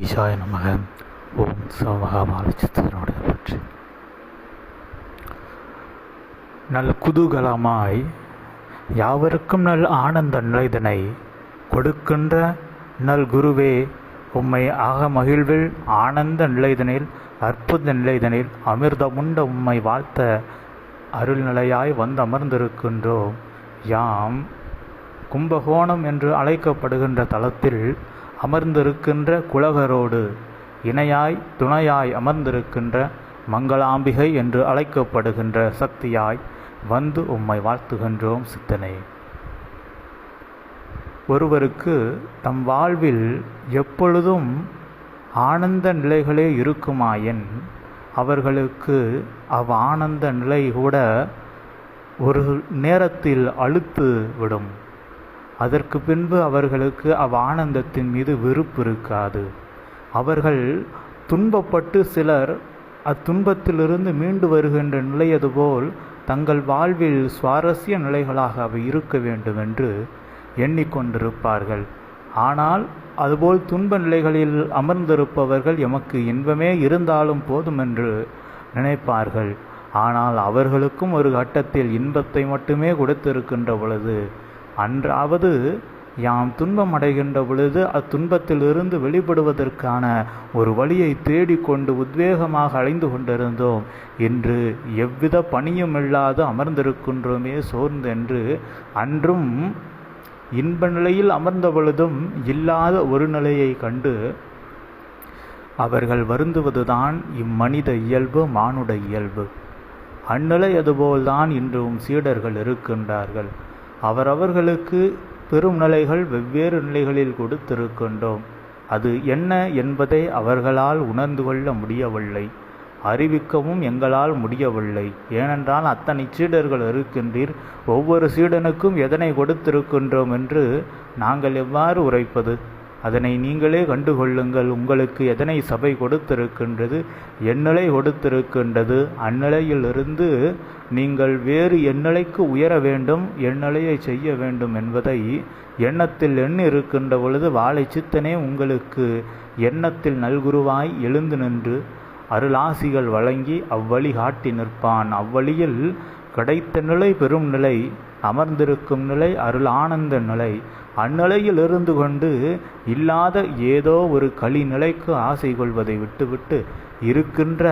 ஈஷாய நமக ஓம் சிவமகாபாலச்சித்தனுடைய பற்றி நல் குதூகலமாய் யாவருக்கும் நல் ஆனந்த நிலைதனை கொடுக்கின்ற நல் குருவே உம்மை ஆக மகிழ்வில் ஆனந்த நிலைதனில் அற்புத நிலைதனில் அமிர்தமுண்ட உம்மை வாழ்த்த அருள்நிலையாய் வந்து அமர்ந்திருக்கின்றோம் யாம் கும்பகோணம் என்று அழைக்கப்படுகின்ற தலத்தில் அமர்ந்திருக்கின்ற குலகரோடு இணையாய் துணையாய் அமர்ந்திருக்கின்ற மங்களாம்பிகை என்று அழைக்கப்படுகின்ற சக்தியாய் வந்து உம்மை வாழ்த்துகின்றோம் சித்தனே. ஒருவருக்கு தம் வாழ்வில் எப்பொழுதும் ஆனந்த நிலைகளே இருக்குமாயின் அவர்களுக்கு அவ் ஆனந்த நிலை கூட ஒரு நேரத்தில் அழுத்து விடும். அதற்கு பின்பு அவர்களுக்கு அவ் ஆனந்தத்தின் மீது வெறுப்பு இருக்காது. அவர்கள் துன்பப்பட்டு சிலர் அத்துன்பத்திலிருந்து மீண்டு வருகின்ற நிலையது போல் தங்கள் வாழ்வில் சுவாரஸ்ய நிலைகளாக அவை இருக்க வேண்டும் என்று எண்ணிக்கொண்டிருப்பார்கள். ஆனால் அதுபோல் துன்ப நிலைகளில் அமர்ந்திருப்பவர்கள் எமக்கு இன்பமே இருந்தாலும் போதும் என்று நினைப்பார்கள். ஆனால் அவர்களுக்கும் ஒரு கட்டத்தில் இன்பத்தை மட்டுமே கொடுத்திருக்கின்ற பொழுது அன்றாவது யாம் துன்பம் அடைகின்ற பொழுது அத்துன்பத்திலிருந்து வெளிப்படுவதற்கான ஒரு வழியை தேடிக்கொண்டு உத்வேகமாக அலைந்து கொண்டிருந்தோம். இன்று எவ்வித பணியும் இல்லாது அமர்ந்திருக்கின்றோமே சோர்ந்து என்று அன்றும் இன்ப நிலையில் அமர்ந்த பொழுதும் இல்லாத ஒரு நிலையை கண்டு அவர்கள் வருந்துவதுதான் இம்மனித இயல்பு மானுட இயல்பு. அந்நிலை அதுபோல்தான் இன்றும் சீடர்கள் இருக்கின்றார்கள். அவரவர்களுக்கு பெரும் நிலைகள் வெவ்வேறு நிலைகளில் கொடுத்திருக்கின்றோம். அது என்ன என்பதை அவர்களால் உணர்ந்து கொள்ள முடியவில்லை. அறிவிக்கவும் எங்களால் முடியவில்லை. ஏனென்றால் அத்தனை சீடர்கள் இருக்கின்றீர். ஒவ்வொரு சீடனுக்கும் எதனை கொடுத்திருக்கின்றோம் என்று நாங்கள் எவ்வாறு உரைப்பது? அதனை நீங்களே கண்டுகொள்ளுங்கள். உங்களுக்கு எதனை சபை கொடுத்திருக்கின்றது? எந்நிலை கொடுத்திருக்கின்றது. அந்நிலையிலிருந்து நீங்கள் வேறு எந்நிலைக்கு உயர வேண்டும் எந்நிலையை செய்ய வேண்டும் என்பதை எண்ணத்தில் எண்ணி இருக்கின்ற பொழுது வாழை சித்தனே உங்களுக்கு எண்ணத்தில் நல்குருவாய் எழுந்து நின்று அருளாசிகள் வழங்கி அவ்வழி காட்டி நிற்பான். அவ்வழியில் கிடைத்த நிலை பெரும் நிலை அமர்ந்திருக்கும் நிலை அருள் ஆனந்த நிலை. அந்நிலையில் இருந்து கொண்டு இல்லாத ஏதோ ஒரு களி நிலைக்கு ஆசை கொள்வதை விட்டுவிட்டு இருக்கின்ற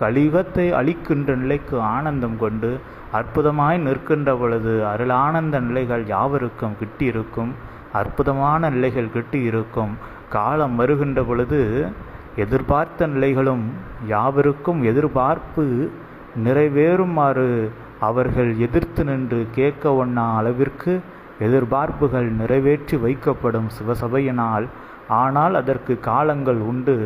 கழிவத்தை அளிக்கின்ற நிலைக்கு ஆனந்தம் கொண்டு அற்புதமாய் நிற்கின்ற பொழுது அருள் ஆனந்த நிலைகள் யாவருக்கும் கிட்டியிருக்கும்? அற்புதமான நிலைகள் கிட்டியிருக்கும். காலம் வருகின்ற பொழுது எதிர்பார்த்த நிலைகளும் யாவருக்கும் எதிர்பார்ப்பு நிறைவேறுமாறு அவர்கள் எதிர்த்து நின்று கேட்க ஒண்ணா அளவிற்கு எதிர்பார்ப்புகள் நிறைவேற்றி வைக்கப்படும் சிவசபையினால். ஆனால் அதற்கு காலங்கள் உண்டு.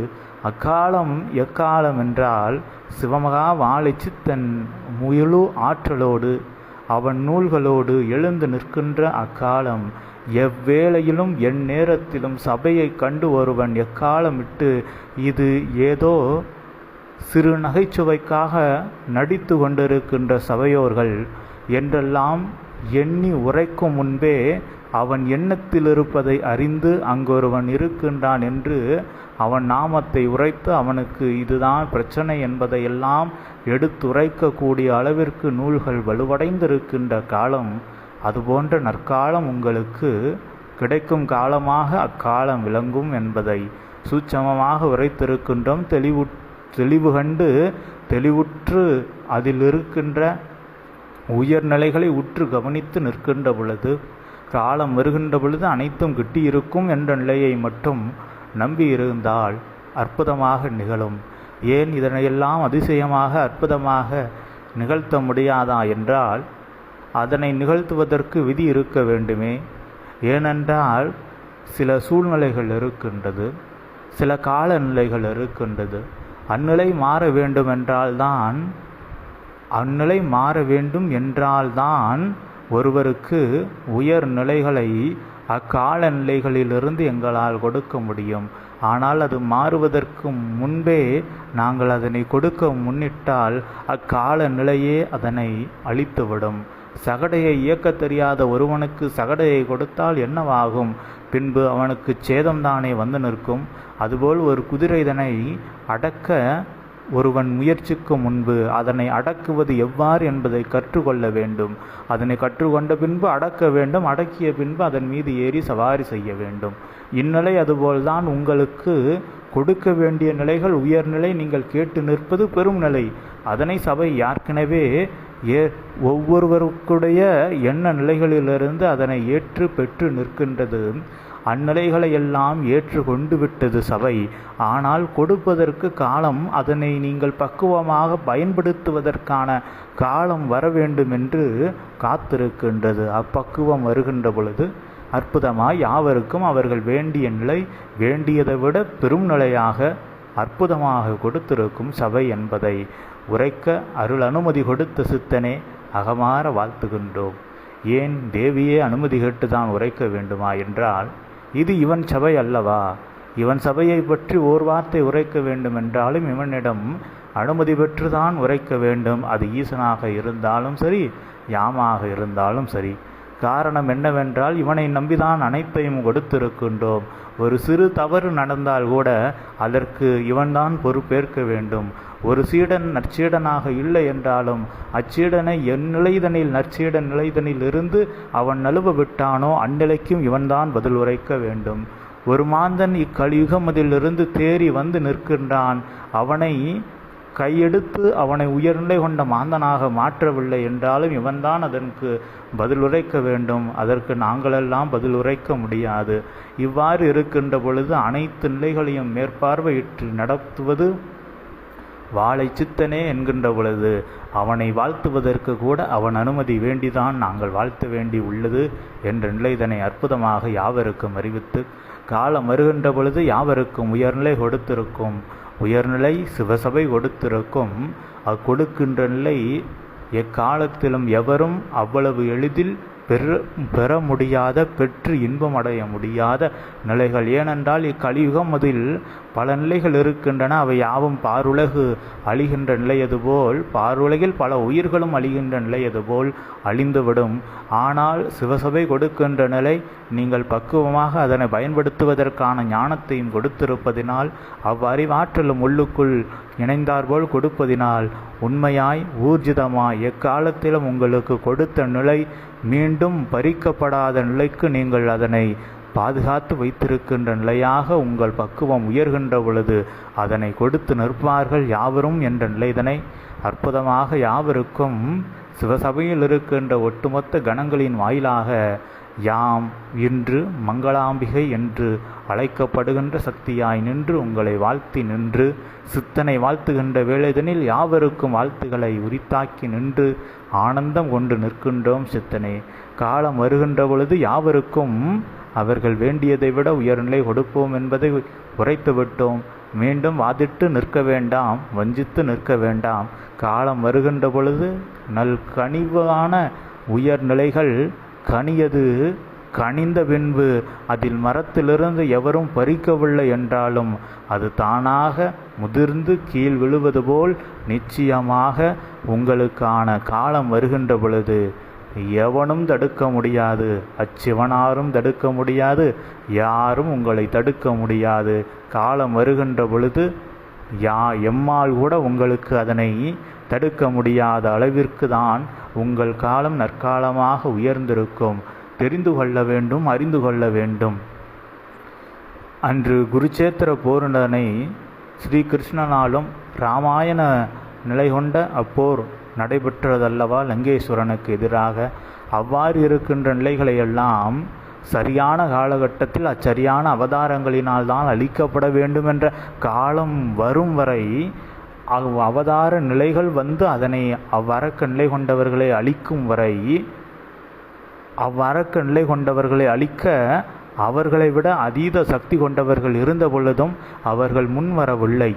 அக்காலம் எக்காலம் என்றால் சிவமகா வாழைச்சித்தன் முயலு ஆற்றலோடு அவன் நூல்களோடு எழுந்து நிற்கின்ற அக்காலம். எவ்வேளையிலும் எந்நேரத்திலும் சபையை கண்டு ஒருவன் எக்காலமிட்டு இது ஏதோ சிறு நகைச்சுவைக்காக நடித்து கொண்டிருக்கின்ற சபையோர்கள் என்றெல்லாம் எண்ணி உரைக்கும் முன்பே அவன் எண்ணத்தில் இருப்பதை அறிந்து அங்கொருவன் இருக்கின்றான் என்று அவன் நாமத்தை உரைத்து அவனுக்கு இதுதான் பிரச்சனை என்பதையெல்லாம் எடுத்துரைக்கக்கூடிய அளவிற்கு நூல்கள் வலுவடைந்திருக்கின்ற காலம் அதுபோன்ற நற்காலம் உங்களுக்கு கிடைக்கும் காலமாக அக்காலம் விளங்கும் என்பதை சூட்சமமாக உரைத்திருக்கின்றோம். தெளிவு தெளிவு கண்டு தெளிவுற்று அதில் இருக்கின்ற உயர்நிலைகளை உற்று கவனித்து நிற்கின்ற பொழுது காலம் வருகின்ற பொழுது அனைத்தும் கிட்டியிருக்கும் என்ற நிலையை மட்டும் நம்பி இருந்தால் அற்புதமாக நிகழும். ஏன் இதனையெல்லாம் அதிசயமாக அற்புதமாக நிகழ்த்த முடியாதா என்றால் அதனை நிகழ்த்துவதற்கு விதி இருக்க வேண்டுமே. ஏனென்றால் சில சூழ்நிலைகள் இருக்கின்றது சில காலநிலைகள் இருக்கின்றது. அந்நிலை மாற வேண்டுமென்றால்தான் அந்நிலை மாற வேண்டும் என்றால்தான் ஒருவருக்கு உயர் நிலைகளை அக்கால நிலைகளிலிருந்து எங்களால் கொடுக்க முடியும். ஆனால் அது மாறுவதற்கு முன்பே நாங்கள் அதனை கொடுக்க முன்னிட்டால் அக்கால நிலையே அதனை அழித்துவிடும். சகடையை இயக்கத் தெரியாத ஒருவனுக்கு சகடையை கொடுத்தால் என்னவாகும்? பின்பு அவனுக்கு சேதம்தானே வந்து நிற்கும். அதுபோல் ஒரு குதிரைதனை அடக்க ஒருவன் முயற்சிக்கும் முன்பு அதனை அடக்குவது எவ்வாறு என்பதை கற்றுக்கொள்ள வேண்டும். அதனை கற்றுக்கொண்ட பின்பு அடக்க வேண்டும். அடக்கிய பின்பு அதன் மீது ஏறி சவாரி செய்ய வேண்டும். இந்நிலை அதுபோல்தான் உங்களுக்கு கொடுக்க வேண்டிய நிலைகள். உயர்நிலை நீங்கள் கேட்டு நிற்பது பெரும் நிலை. அதனை சபை ஏற்கனவே ஏ ஒவ்வொருவருக்குடைய எண்ண நிலைகளிலிருந்து அதனை ஏற்று பெற்று நிற்கின்றது. அந்நிலைகளை எல்லாம் ஏற்று கொண்டு விட்டது சபை. ஆனால் கொடுப்பதற்கு காலம் அதனை நீங்கள் பக்குவமாக பயன்படுத்துவதற்கான காலம் வர வேண்டும் என்று காத்திருக்கின்றது. அப்பக்குவம் வருகின்ற பொழுது அற்புதமாய் யாவருக்கும் அவர்கள் வேண்டிய நிலை வேண்டியதை விட பெரும் நிலையாக அற்புதமாக கொடுத்திருக்கும் சபை என்பதை. உரைக்க அருள் அனுமதி கொடுத்த சித்தனே அகமாற வாழ்த்துகின்றோம். ஏன் தேவியே அனுமதி கேட்டு தான் உரைக்க வேண்டுமா என்றால் இது இவன் சபை அல்லவா? இவன் சபையை பற்றி ஓர் வார்த்தை உரைக்க வேண்டும் என்றாலும் இவனிடம் அனுமதி பெற்றுதான் உரைக்க வேண்டும். அது ஈசனாக இருந்தாலும் சரி யாமாக இருந்தாலும் சரி. காரணம் என்னவென்றால் இவனை நம்பிதான் அனைத்தையும் கொடுத்திருக்கின்றோம். ஒரு சிறு தவறு நடந்தால் கூட அதற்கு இவன்தான் பொறுப்பேற்க வேண்டும். ஒரு சீடன் நற்சீடனாக இல்லை என்றாலும் அச்சீடனை என் நிலைதனில் நற்சீடன் நிலைதனில் இருந்து அவன் நழுவ விட்டானோ அந்நிலைக்கும் இவன்தான் பதில் உரைக்க வேண்டும். ஒரு மாந்தன் இக்கலியுகமதிலிருந்து தேறி வந்து நிற்கின்றான். அவனை கையெடுத்து அவனை உயர்நிலை கொண்ட மாந்தனாக மாற்றவில்லை என்றாலும் இவன்தான் அதற்கு பதில் உரைக்க வேண்டும். அதற்கு நாங்களெல்லாம் பதில் உரைக்க முடியாது. இவ்வாறு இருக்கின்ற பொழுது அனைத்து நிலைகளையும் மேற்பார்வையிட்டு நடத்துவது வாழை சித்தனே என்கின்ற பொழுது அவனை வாழ்த்துவதற்கு கூட அவன் அனுமதி வேண்டிதான் நாங்கள் வாழ்த்த வேண்டி உள்ளது என்ற நிலைதனை அற்புதமாக யாவருக்கும் அறிவித்து காலம் வருகின்ற பொழுது யாவருக்கும் உயர்நிலை கொடுத்திருக்கும். உயர்நிலை சிவசபை கொடுத்திருக்கும். அக்கொடுக்கின்ற நிலை எக்காலத்திலும் எவரும் அவ்வளவு எளிதில் பெற பெற முடியாத பெற்று இன்பம் அடைய முடியாத நிலைகள். ஏனென்றால் இக்கலியுகம் அதில் பல நிலைகள் இருக்கின்றன. அவை யாவும் பாருலகு அழிகின்ற நிலையது போல் பாருலகில் பல உயிர்களும் அழிகின்ற நிலையது போல் அழிந்துவிடும். ஆனால் சிவசபை கொடுக்கின்ற நிலை நீங்கள் பக்குவமாக அதனை பயன்படுத்துவதற்கான ஞானத்தையும் கொடுத்திருப்பதினால் அவ்வறிவாற்றலும் உள்ளுக்குள் இணைந்தார்போல் கொடுப்பதினால் உண்மையாய் ஊர்ஜிதமாய் எக்காலத்திலும் உங்களுக்கு கொடுத்த நிலை மீண்டும் பறிக்கப்படாத நிலைக்கு நீங்கள் அதனை பாதுகாத்து வைத்திருக்கின்ற நிலையாக உங்கள் பக்குவம் உயர்கின்ற பொழுது அதனை கொடுத்து நிற்பார்கள் யாவரும் என்ற நிலைதனை அற்புதமாக யாவருக்கும் சிவசபையில் இருக்கின்ற ஒட்டுமொத்த கணங்களின் வாயிலாக யாம் இன்று மங்களாம்பிகை என்று அழைக்கப்படுகின்ற சக்தியாய் நின்று உங்களை வாழ்த்தி நின்று சித்தனை வாழ்த்துகின்ற வேளைதனில் யாவருக்கும் வாழ்த்துக்களை உரித்தாக்கி நின்று ஆனந்தம் கொண்டு நிற்கின்றோம் சித்தனை. காலம் வருகின்ற பொழுது யாவருக்கும் அவர்கள் வேண்டியதை விட உயர்நிலை கொடுப்போம் என்பதை உரைத்து விட்டோம். மீண்டும் வாதிட்டு நிற்க வேண்டாம் வஞ்சித்து நிற்க வேண்டாம். காலம் வருகின்ற பொழுது நல் கனிவான உயர்நிலைகள் கனியது கனிந்த பின்பு அதில் மரத்திலிருந்து எவரும் பறிக்கவில்லை என்றாலும் அது தானாக முதிர்ந்து கீழ் விழுவது போல் நிச்சயமாக உங்களுக்கான காலம் வருகின்ற பொழுது எவனும் தடுக்க முடியாது. அச்சிவனாரும் தடுக்க முடியாது. யாரும் உங்களை தடுக்க முடியாது. காலம் வருகின்ற பொழுது யா எம்மால் கூட உங்களுக்கு அதனை தடுக்க முடியாத அளவிற்கு தான் உங்கள் காலம் நற்காலமாக உயர்ந்திருக்கும். தெரிந்து கொள்ள வேண்டும் அறிந்து கொள்ள வேண்டும். அன்று குருச்சேத்திர போரினனை ஸ்ரீகிருஷ்ணனாலும் இராமாயண நிலை கொண்ட அப்போர் நடைபெற்றதல்லவா? லங்கேஸ்வரனுக்கு எதிராக அவ்வாறு இருக்கின்ற நிலைகளையெல்லாம் சரியான காலகட்டத்தில் அச்சரியான அவதாரங்களினால் தான் அழிக்கப்பட வேண்டும் என்ற காலம் வரும் வரை அவதார நிலைகள் வந்து அதனை அவ்வரக்க நிலை கொண்டவர்களை அழிக்கும் வரை அவ்வரக்க நிலை கொண்டவர்களை அழிக்க அவர்களை விட அதீத சக்தி கொண்டவர்கள் இருந்த பொழுதும் அவர்கள் முன்வரவில்லை.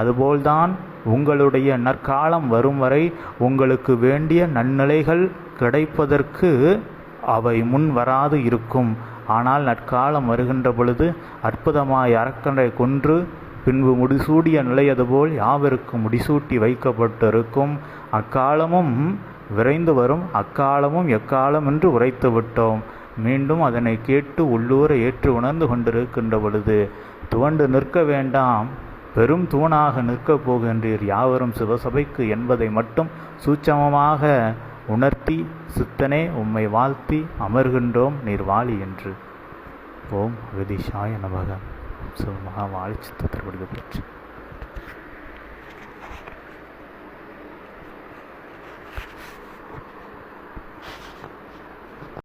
அதுபோல்தான் உங்களுடைய நற்காலம் வரும் வரை உங்களுக்கு வேண்டிய நன்னிலைகள் கிடைப்பதற்கு அவை முன் வராது இருக்கும். ஆனால் நற்காலம் வருகின்ற பொழுது அற்புதமாய் அரக்கனை கொன்று பின்பு முடிசூடிய நிலையது போல் யாவருக்கும் முடிசூட்டி வைக்கப்பட்டிருக்கும்? அக்காலமும் விரைந்து வரும். அக்காலமும் எக்காலம் என்று உரைத்து விட்டோம். மீண்டும் அதனை கேட்டு உள்ளூர ஏற்று உணர்ந்து கொண்டிருக்கின்ற பொழுது துவண்டு நிற்க வேண்டாம். பெரும் தூணாக நிற்கப் போகின்றீர் யாவரும் சிவசபைக்கு என்பதை மட்டும் சூட்சமமாக உணர்த்தி சித்தனே உம்மை வாழ்த்தி அமர்கின்றோம் நீர் வாழி என்று. ஓம் அகதீஷாய நமக. சிவமகா வாழ்ச்சி பெற்று